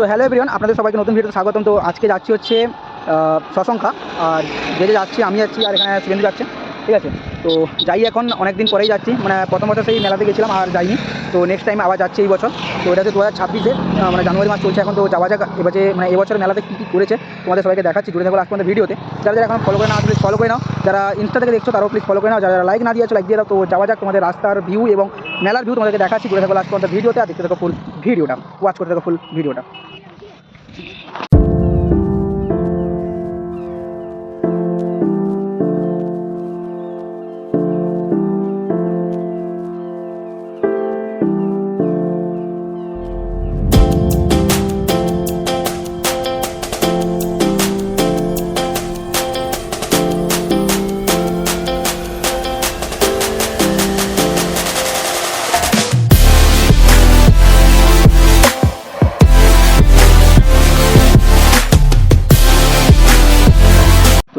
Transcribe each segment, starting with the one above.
তো hello everyone আপনাদের সবাইকে নতুন ভিডিওতে স্বাগতম। তো আজকে যাচ্ছি হচ্ছে আহ, শশঙ্কা আর যে যাচ্ছি আমি যাচ্ছি আর এখানে শুভেন্দু যাচ্ছে ঠিক আছে? তো যাই এখন অনেক দিন পরেই যাচ্ছি। মানে প্রথম বছর সেই মেলাতে গেছিলাম আর যাইনি। তো নেক্সট টাইম আবার যাচ্ছি এই বছর। তো এটা হচ্ছে দু হাজার ছাব্বিশে মানে জানুয়ারি মাস চলছে এখন। তো যাওয়া যাক এবার মানে এবছর মেলাতে কী কী করেছে তোমাদের সবাইকে দেখাচ্ছি। জুড়ে থাকো লাস্ট পর্যন্ত ভিডিওতে। যারা যারা এখন ফলো করে না প্লিজ ফলো করে নাও। যারা ইনস্টা থেকে দেখছ তারাও প্লিজ ফলো করে নাও। যারা লাইক না দিয়েছ লাইক দিয়ে দাও। তো যাওয়া যাক তোমাদের রাস্তার ভিউ এবং মেলার ভিউ তোমাদেরকে দেখাচ্ছি। জুড়ে থাকো লাস্ট পর্যন্ত ভিডিওতে আর দেখতে থাকো ফুল ভিডিওটা। ওয়াচ করতে থাকো ফুল ভিডিওটা।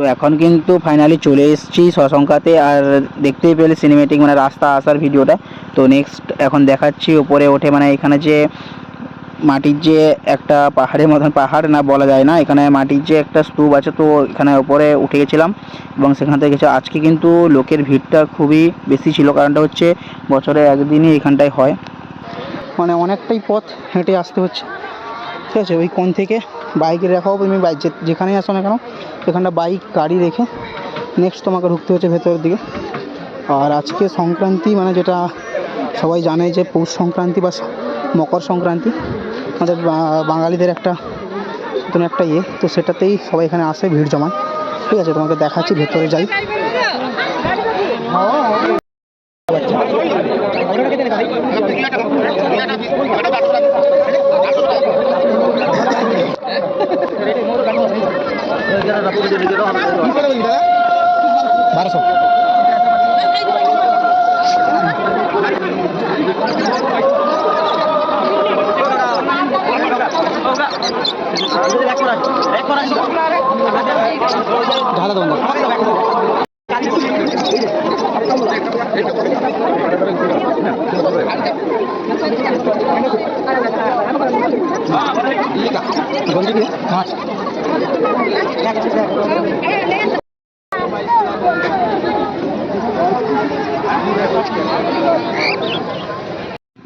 তো এখন কিন্তু ফাইনালি চলে এসেছি শশঙ্কাতে আর দেখতেই পেলে সিনেমেটিক মানে রাস্তা আসার ভিডিওটা। তো নেক্সট এখন দেখাচ্ছি ওপরে ওঠে মানে এখানে যে মাটির যে একটা পাহাড়ের মতন, পাহাড় না বলা যায় না, এখানে মাটির যে একটা স্তূপ আছে তো এখানে ওপরে উঠে গেছিলাম এবং সেখান থেকে গেছে। আজকে কিন্তু লোকের ভিড়টা খুবই বেশি ছিল, কারণটা হচ্ছে বছরে একদিনই এখানটায় হয়। মানে অনেকটাই পথ হেঁটে আসতে হচ্ছে। ঠিক আছে, ওই কোন থেকে বাইক রাখাও তুমি বাইক যেখানেই আসো না কেন সেখানটা বাইক গাড়ি রেখে নেক্সট তোমাকে ঢুকতে হচ্ছে ভেতরের দিকে। আর আজকে সংক্রান্তি মানে যেটা সবাই জানে যে পৌষ সংক্রান্তি বা মকর সংক্রান্তি, আমাদের বাঙালিদের একটা নতুন একটা ইয়ে। তো সেটাতেই সবাই এখানে আসে, ভিড় জমায়। ঠিক আছে, তোমাকে দেখাচ্ছি, ভেতরে যাই। বারোশো। ঢালা দেবো মাছ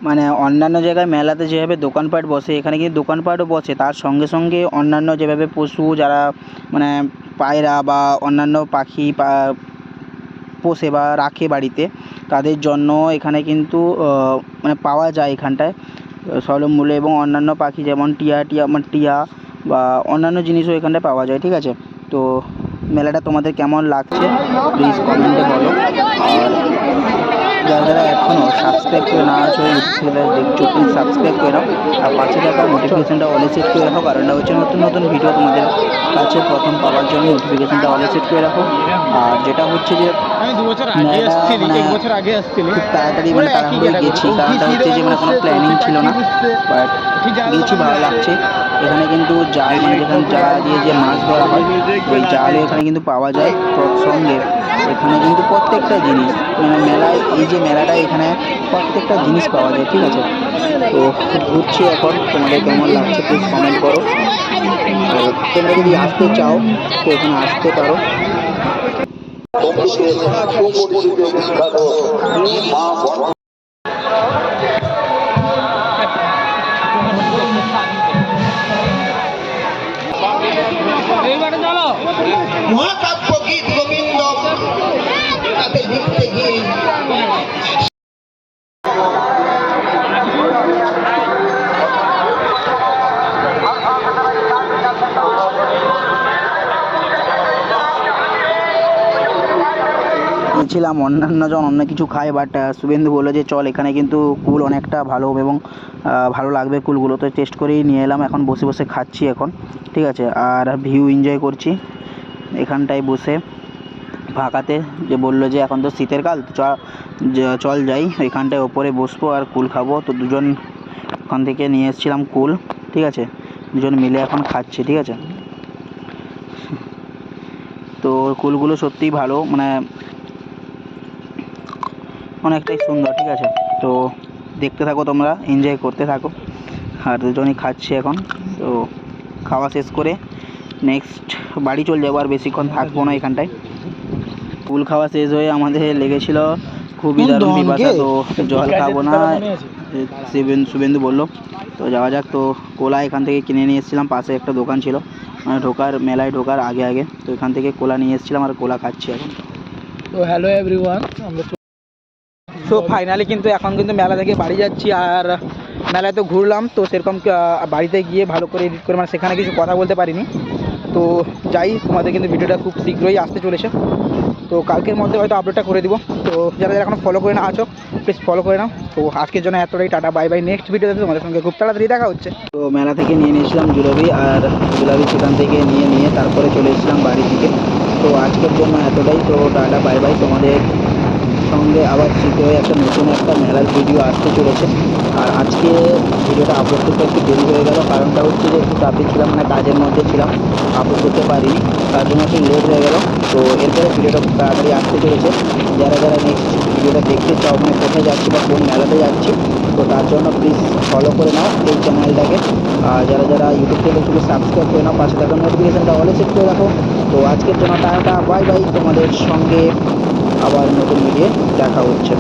মানে অন্যান্য জায়গায় মেলাতে যেভাবে দোকানপাট বসে, এখানে কিন্তু দোকানপাটও বসে, তার সঙ্গে সঙ্গে অন্যান্য যেভাবে পশু যারা মানে পায়রা বা অন্যান্য পাখি পোষে বা রাখে বাড়িতে, তাদের জন্য এখানে কিন্তু মানে পাওয়া যায় এখানটায় সরল মূল্যে এবং অন্যান্য পাখি যেমন টিয়া টিয়া মানে টিয়া বা অন্যান্য জিনিসও এখানটায় পাওয়া যায় ঠিক আছে? তো মেলাটা তোমাদের কেমন লাগছে প্লিজ কমেন্টে বলো। আর যারা যারা এখনও সাবস্ক্রাইব করে না আছো ইউটিউবে দেখছ প্লিজ সাবস্ক্রাইব করে নাও। আর পাশে থাকা নোটিফিকেশানটা অলে সেট করে রাখো কারণটা হচ্ছে নতুন নতুন ভিডিও তোমাদের কাছে প্রথম পাওয়ার জন্য নোটিফিকেশানটা অলে সেট করে রাখো। আর যেটা হচ্ছে যে মানে খুব তাড়াতাড়ি মানে তাড়াহুড়োয় গেছি কারণটা হচ্ছে যে মানে কোনো প্ল্যানিং ছিল না বাট গেছি ভালো লাগছে। এখানে কিন্তু জাল মানে যেখানে জাল দিয়ে যে মাছ ধরা হয় ওই জালও এখানে কিন্তু পাওয়া যায় সঙ্গে এখানে কিন্তু প্রত্যেকটা জিনিস মানে মেলায়, এই যে মেলাটা এখানে প্রত্যেকটা জিনিস পাওয়া যায়, ঠিক আছে? তো ঘুরছি এখন, তোমাদের কেমন লাগছে প্লিজ কমেন্ট করো। তোমরা যদি আসতে চাও, তো এখানে আসতে পারো। মহাকাব্য গীত গোবিন্দ। তাতে লিখতে গিয়ে। ছিলাম অন্যান্য জন অন্য কিছু খায় বাট শুভেন্দু বলল যে, চল, এখানে কিন্তু কুল অনেকটা ভালো এবং ভালো লাগবে কুলগুলো তো টেস্ট করেই নিয়ে এলাম, এখন বসে বসে খাচ্ছি এখন, ঠিক আছে? আর ভিউ এনজয় করছি। এখানটায় বসে ফাঁকাতে যে বলল যে এখন তো শীতের কাল চল যাই, এখানটায় ওপরে বসবো আর কুল খাব। তো দুজন ওখান থেকে নিয়ে এসেছিলাম কুল, ঠিক আছে? দুজন মিলে এখন খাচ্ছি, ঠিক আছে? তো কুলগুলো সত্যিই ভালো মানে অনেকটাই সুন্দর, ঠিক আছে? তো দেখতে থাকো তোমরা এনজয় করতে থাকো। আর দুজনই খাচ্ছি এখন, তো খাওয়া শেষ করে নেক্সট বাড়ি চলে যাব আর বেশিক্ষণ থাকব না এখানটায়। ফুল খাওয়া শেষ হয়ে আমাদের লেগেছিল খুবই দারুণ পিপাসা তো জল খাব না। শিবেন শুভেন্দু বলল। তো যাওয়া যাক তো কোলা এখান থেকে কিনে নিয়ে এসেছিলাম পাশে একটা দোকান ছিল। মানে ঢোকার মেলায় ঢোকার আগে আগে। তো এখান থেকে কোলা নিয়ে এসেছিলাম আর কোলা খাচ্ছি এখন। তো হ্যালো এভরিওয়ান আমরা তো ফাইনালি কিন্তু এখন কিন্তু মেলা থেকে বাড়ি যাচ্ছি আর মেলায় তো ঘুরলাম তো সেরকম বাড়িতে গিয়ে ভালো করে এডিট করে মানে সেখানে কিছু কথা বলতে পারিনি। তো যাই, তোমাদের কিন্তু ভিডিওটা খুব শীঘ্রই আসতে চলেছে। তো কালকের মধ্যে হয়তো আপডেটটা করে দিব। তো যারা যারা এখনও ফলো করে না, আছো প্লিজ ফলো করে নাও। তো আজকের জন্য এতটাই, টাটা বাই বাই নেক্সট ভিডিওতে তোমাদের সঙ্গে খুব তাড়াতাড়ি দেখা হচ্ছে। তো মেলা থেকে নিয়ে নিয়েছিলাম জুলাবি আর জুলাবি সেখান থেকে নিয়ে নিয়ে তারপরে চলে এসেছিলাম বাড়ি থেকে। তো আজকের জন্য এতটাই, তো টাটা বাই বাই তোমাদের সঙ্গে আবার শীঘ্রই একটা নতুন একটা মেলার ভিডিও আসতে চলেছে। আর আজকে ভিডিওটা আপলোড করতে একটু দেরি হয়ে গেল, কারণটা হচ্ছে যে একটু চাপে ছিলাম মানে কাজের মধ্যে ছিলাম আপলোড করতে পারিনি, তার জন্য একটু লেট হয়ে গেল। তো এরপরে ভিডিওটা খুব তাড়াতাড়ি আসতে চলেছে। যারা যারা নেক্সট ভিডিওটা দেখতে চাও মানে কোথায় যাচ্ছি বা কোন মেলাতে যাচ্ছি, তো তার জন্য প্লিজ ফলো করে নাও এই চ্যানেলটাকে আর যারা যারা ইউটিউব থেকে একটু সাবস্ক্রাইব করে নাও, পাশে থাকা নোটিফিকেশনটা অলে সেট করে রাখো। তো আজকের জন্য টাটা বাই বাই তোমাদের সঙ্গে। আবার নতুন ভিডিও দেখা হচ্ছে।